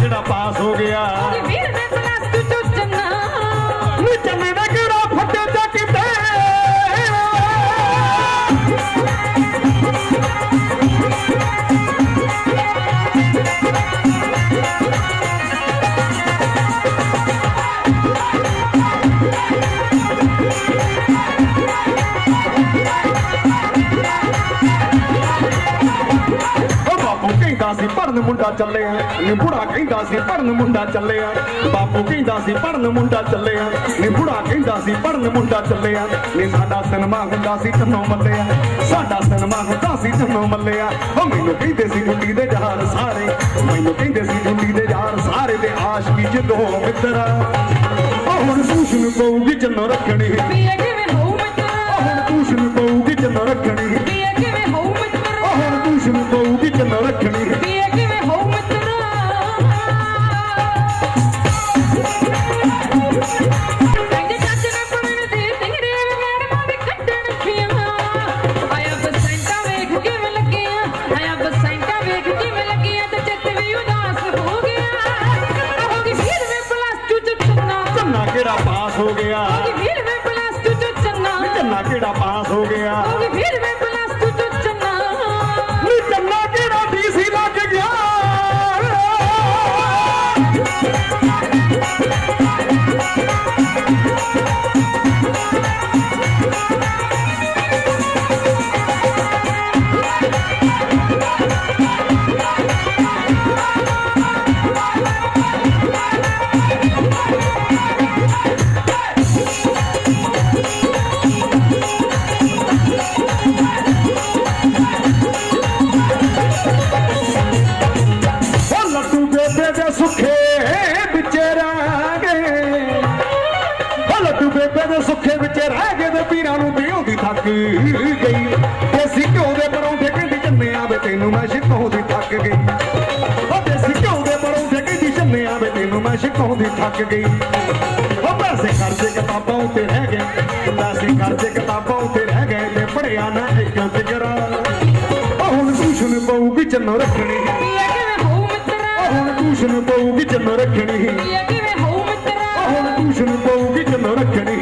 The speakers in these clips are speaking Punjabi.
ਜਿਹੜਾ ਪਾਸ ਹੋ ਗਿਆ। ਪੜਨ ਮੁੰਡਾ ਚੱਲਿਆ। ਨੀ ਬੁੜਾ ਕਹਿੰਦਾ ਸੀ ਪੜਨ ਮੁੰਡਾ ਚੱਲਿਆ। ਬਾਪੂ ਕਹਿੰਦਾ ਸੀ ਪੜਨ ਮੁੰਡਾ ਚੱਲਿਆ। ਨੀ ਬੁੜਾ ਕਹਿੰਦਾ ਸੀ ਪੜਨ ਮੁੰਡਾ ਚੱਲਿਆ। ਨੀ ਸਾਡਾ ਸਿਨਮਾ ਹੁੰਦਾ ਸੀ ਚੰਨੋ ਮੱਲਿਆ। ਸਾਡਾ ਸਿਨਮਾ ਹੁੰਦਾ ਸੀ ਚੰਨੋ ਮੱਲਿਆ। ਉਹ ਮੈਨੂੰ ਕਹਿੰਦੇ ਸੀ ਜੁੱਤੀ ਦੇ ਜਹਾਰ ਸਾਰੇ। ਮੈਨੂੰ ਕਹਿੰਦੇ ਸੀ ਜੁੱਤੀ ਦੇ ਜਹਾਰ ਸਾਰੇ ਤੇ ਆਸ਼ਕੀ ਜਿੱਦੋ ਮਿੱਤਰਾ। ਉਹ ਹੁਣ ਦੂਸ਼ਣ ਪਊਗੀ ਚੰਨੋ ਰੱਖਣੀ। ਪਾਸ ਹੋ ਗਿਆ। ਹੋ ਗਈ ਵੀਰਵੇਂ ਪਲੱਸ 2 ਚ ਚੰਨਾ ਚੰਨਾ ਕਿਹੜਾ ਪਾਸ ਹੋ ਗਿਆ। ਹੋ ਗਈ ਵੀਰਵੇਂ ਪਲੱਸ ਥੱਕ ਗਈ। ਦੇਸੀ ਘਿਓ ਦੇ ਪਰੌਂਠੇ ਕਹਿੰਦੀ ਜੰਮੇ ਆਵੇ ਤੈਨੂੰ ਮੈਂ ਸ਼ਿਕਾਉਂਦੀ ਥੱਕ ਗਈ। ਉਹ ਦੇਸੀ ਘਿਓ ਦੇ ਪਰੌਂਠੇ ਕਹਿੰਦੀ ਤੈਨੂੰ ਮੈਂ ਸ਼ਿਕਾਉਂਦੀ ਥੱਕ ਗਈ। ਉਹ ਪੈਸੇ ਖਰਚੇ ਕਿਤਾਬਾਂ ਉੱਤੇ ਰਹਿ ਗਏ। ਪੈਸੇ ਖਰਚੇ ਕਿਤਾਬਾਂ ਉੱਤੇ ਰਹਿ ਗਏ ਤੇ ਪੜਿਆ ਨਾ ਇੱਕ ਫਿਕਰਾ। ਉਹ ਹੁਣ ਟਿਊਸ਼ਨ ਪਊਗੀ ਚੰਨੋ ਰੱਖਣੀ। ਹੁਣ ਟਿਊਸ਼ਨ ਪਊਗੀ ਚੰਨੋ ਰੱਖਣੀ। ਹੁਣ ਟਿਊਸ਼ਨ ਪਊਗੀ ਚੰਨੋ ਰੱਖਣੀ।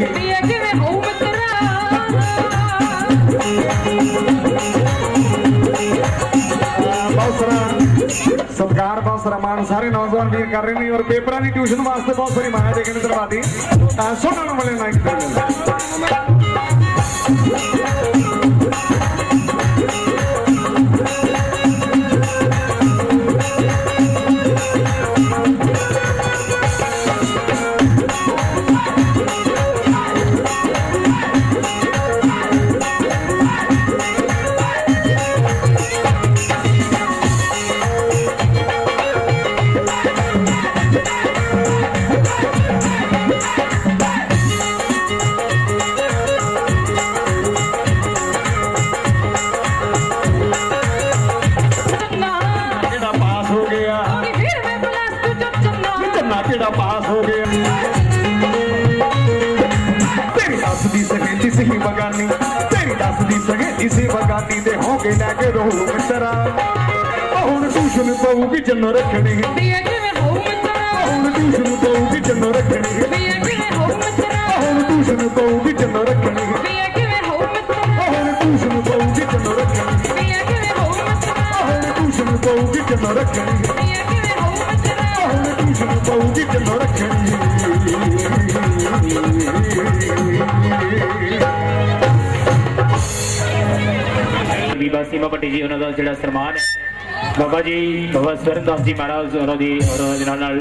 ਸਤਿਕਾਰ ਬਹੁਤ ਸਾਰਾ ਸਾਰੇ ਨੌਜਵਾਨ ਵੀਰ ਕਰ ਰਹੇ ਨੇ ਔਰ ਪੇਪਰਾਂ ਦੀ ਟਿਊਸ਼ਨ ਵਾਸਤੇ ਬਹੁਤ ਸਾਰੀ ਮਾਇਆ ਦੇ ਕੇ ਦਰਵਾਦੀ ਸੁਣਨ ਵਾਲੇ ਮਾਈਕ ਤੇ। ਕਿਹੜਾ ਪਾਸ ਹੋ ਗਿਆ। ਤੇਰੀ ਦੱਸਦੀ ਸਹੇਲੀ ਸੀ ਬਗਾਨੀ ਤੇਰੀ ਦੱਸਦੀ ਸਹੇਲੀ ਸੀ ਬਗਾਨੀ ਤੇ ਹੋ ਕੇ ਲੈ ਕੇ ਰੋ ਮਿੱਤਰਾ। ਉਹ ਹੁਣ ਟਿਊਸ਼ਨ ਪਊਗੀ ਚੰਨੋ ਰੱਖਣੀ। ਪੀਏ ਕਿਵੇਂ ਹੋਊ ਮਿੱਤਰਾ? ਹੁਣ ਟਿਊਸ਼ਨ ਪਊਗੀ ਚੰਨੋ ਰੱਖਣੀ। ਪੀਏ ਕਿਵੇਂ ਹੋਊ ਮਿੱਤਰਾ? ਹੁਣ ਟਿਊਸ਼ਨ ਪਊਗੀ ਚੰਨੋ ਰੱਖਣੀ। ਪੀਏ ਕਿਵੇਂ ਹੋਊ ਮਿੱਤਰਾ? ਹੁਣ ਟਿਊਸ਼ਨ ਪਊਗੀ ਚੰਨੋ ਰੱਖਣੀ। ਪੀਏ ਕਿਵੇਂ ਹੋਊ ਮਿੱਤਰਾ? ਹੁਣ ਟਿਊਸ਼ਨ ਪਊਗੀ ਚੰਨੋ ਰੱਖਣੀ। ਬੀਬਾ ਸੀਮਾ ਭੱਟੀ ਜੀ, ਉਹਨਾਂ ਦਾ ਜਿਹੜਾ ਸਨਮਾਨ ਹੈ। ਬਾਬਾ ਜੀ, ਬਾਬਾ ਸਵਰਨ ਦਾਸ ਜੀ ਮਹਾਰਾਜ, ਉਹਨਾਂ ਦੀ ਔਰ ਨਾਲ ਨਾਲ